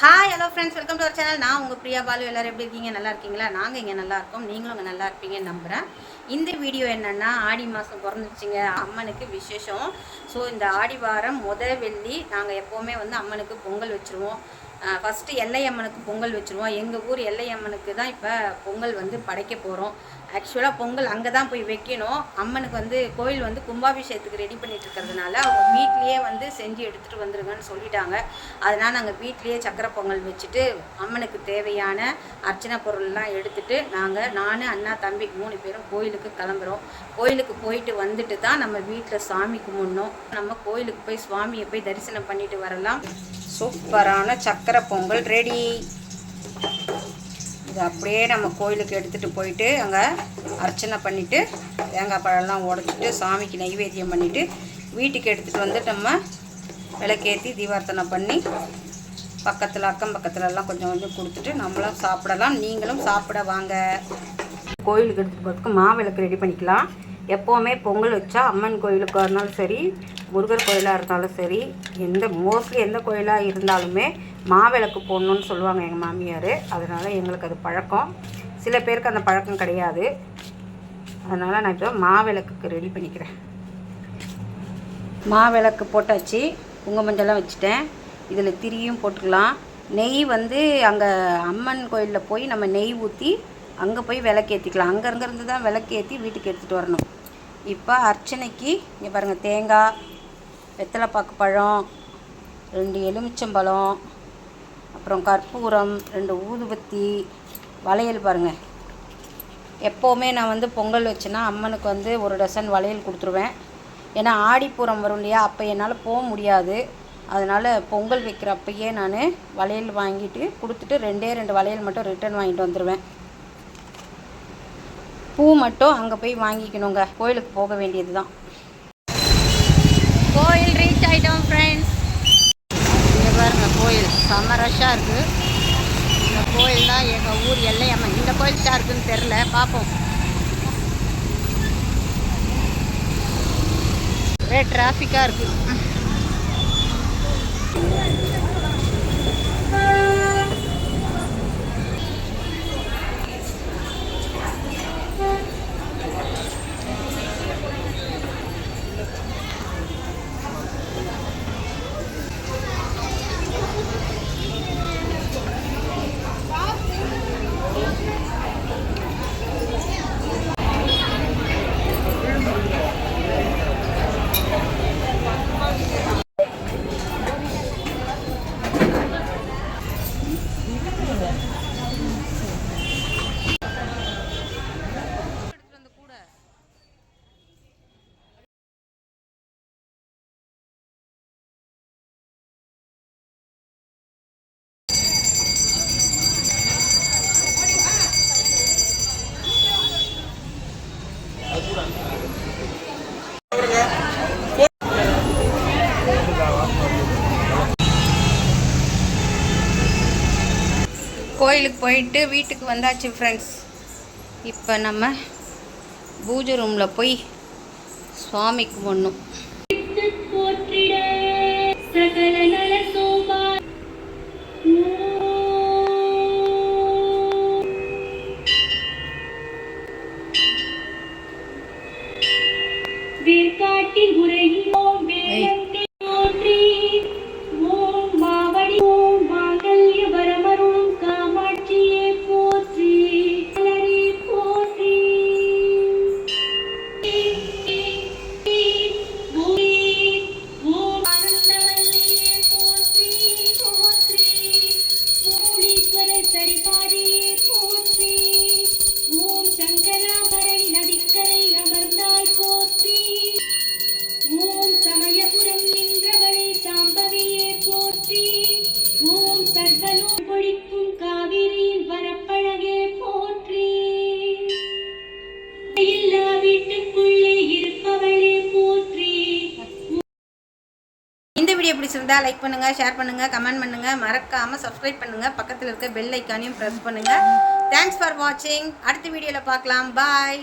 Hi hello friends welcome to our channel நான் உங்கள் பிரியா பாலு. எல்லோரும் எப்படி இருக்கீங்க? நல்லா இருக்கீங்களா? நாங்கள் இங்கே நல்லா இருக்கோம். நீங்களும் இங்கே நல்லா இருப்பீங்கன்னு நம்புகிறேன் இந்த வீடியோ என்னென்னா ஆடி மாதம் பிறந்துச்சுங்க. அம்மனுக்கு விசேஷம். ஸோ இந்த ஆடி வாரம் முத வெள்ளி நாங்கள் எப்போவுமே வந்து அம்மனுக்கு பொங்கல் வச்சுருவோம். ஃபஸ்ட்டு எல்லையம்மனுக்கு பொங்கல் வச்சுருவோம். எங்கள் ஊர் எல்லையம்மனுக்கு தான் இப்போ பொங்கல் வந்து படைக்க போகிறோம் ஆக்சுவலாக பொங்கல் அங்கே தான் போய் வைக்கணும். அம்மனுக்கு வந்து கோயில் வந்து கும்பாபிஷேகத்துக்கு ரெடி பண்ணிட்டு இருக்கிறதுனால அவங்க வீட்லேயே வந்து செஞ்சு எடுத்துகிட்டு வந்துருங்கன்னு சொல்லிட்டாங்க. அதனால் நாங்கள் வீட்லேயே சக்கரை பொங்கல் வச்சுட்டு அம்மனுக்கு தேவையான அர்ச்சனை பொருள்லாம் எடுத்துட்டு நாங்கள் நான் அண்ணா தம்பி மூணு பேரும் கோயிலுக்கு கிளம்புறோம். கோயிலுக்கு போயிட்டு வந்துட்டு தான் நம்ம வீட்டில் சாமி கும்பிடணும். நம்ம கோயிலுக்கு போய் சுவாமியை போய் தரிசனம் பண்ணிட்டு வரலாம். சூப்பரான சக்கரை பொங்கல் ரெடி. இது அப்படியே நம்ம கோயிலுக்கு எடுத்துகிட்டு போயிட்டு அங்கே அர்ச்சனை பண்ணிவிட்டு தேங்காய் பழம்லாம் உடச்சிட்டு சாமிக்கு நைவேத்தியம் பண்ணிவிட்டு வீட்டுக்கு எடுத்துகிட்டு வந்து நம்ம விளக்கேற்றி தீபார்த்தனை பண்ணி பக்கத்தில் அக்கம் பக்கத்துலலாம் கொஞ்சம் கொஞ்சம் கொடுத்துட்டு நம்மளும் சாப்பிடலாம். நீங்களும் சாப்பிட வாங்க. கோயிலுக்கு எடுத்துகிட்டு போகிறதுக்கு மாவிளக்கு ரெடி பண்ணிக்கலாம். எப்போவுமே பொங்கல் வச்சா அம்மன் கோயிலுக்கு வரனாலும் சரி முருகர் கோயிலாக இருந்தாலும் சரி எந்த மோஸ்ட்லி எந்த கோயிலாக இருந்தாலுமே மாவிளக்கு போடணும்னு சொல்லுவாங்க எங்கள் மாமியார். அதனால் எங்களுக்கு அது பழக்கம். சில பேருக்கு அந்த பழக்கம் கிடையாது. அதனால் நான் இப்போ மாவிளக்குக்கு ரெடி பண்ணிக்கிறேன். மாவிளக்கு போட்டாச்சு. உங்க மஞ்சள்லாம் வச்சுட்டேன். இதில் திரியும் போட்டுக்கலாம். நெய் வந்து அங்கே அம்மன் கோயிலில் போய் நம்ம நெய் ஊற்றி அங்கே போய் விளக்கேற்றிக்கலாம் அங்கேருந்து தான் விளக்கேற்றி வீட்டுக்கு எடுத்துகிட்டு வரணும். இப்போ அர்ச்சனைக்கு இங்கே பாருங்கள் தேங்காய் வெத்தலைப்பாக்கு பழம் ரெண்டு எலுமிச்சம்பழம் அப்புறம் கற்பூரம் ரெண்டு ஊதுபத்தி வளையல் பாருங்கள் எப்போவுமே நான் வந்து பொங்கல் வச்சுன்னா அம்மனுக்கு வந்து ஒரு டசன் வளையல் கொடுத்துருவேன். ஏன்னா ஆடிப்பூரம் வரும் இல்லையா அப்போ என்னால் போக முடியாது. அதனால் பொங்கல் வைக்கிற அப்பயே நான் வளையல் வாங்கிட்டு கொடுத்துட்டு ரெண்டே ரெண்டு வளையல் மட்டும் ரிட்டர்ன் வாங்கிட்டு வந்துடுவேன் பூ மட்டும் அங்கே போய் வாங்கிக்கணுங்க. கோயிலுக்கு போக வேண்டியது தான் கோயில் ரீச் ஆகிட்டோம் ஃப்ரெண்ட்ஸ் இங்கே பாருங்க கோயில். செம்ம ரஷ்ஷாக இருக்குது இந்த கோயில் தான் எங்கள் ஊர் எல்லையம்மன் இந்த கோயில் தான் இருக்குன்னு தெரில பார்ப்போம் ஒரே டிராஃபிக்காக இருக்குது கோயிலுக்கு போயிட்டு வீட்டுக்கு வந்தாச்சு ஃப்ரெண்ட்ஸ் இப்போ நம்ம பூஜை ரூமில் போய் சுவாமி கும்பிடணும். போற்றிட சகல எல்லா வீட்டுக்குள்ளே இருப்பவளே போற்றி. இந்த வீடியோ பிடிச்சிருந்தா லைக் பண்ணுங்கள் ஷேர் பண்ணுங்கள் கமெண்ட் பண்ணுங்கள் மறக்காமல் சப்ஸ்கிரைப் பண்ணுங்கள் பக்கத்தில் இருக்க பெல் ஐக்கானையும் ப்ரெஸ் பண்ணுங்கள் தேங்க்ஸ் ஃபார் வாட்சிங் அடுத்த வீடியோவில் பார்க்கலாம். பாய்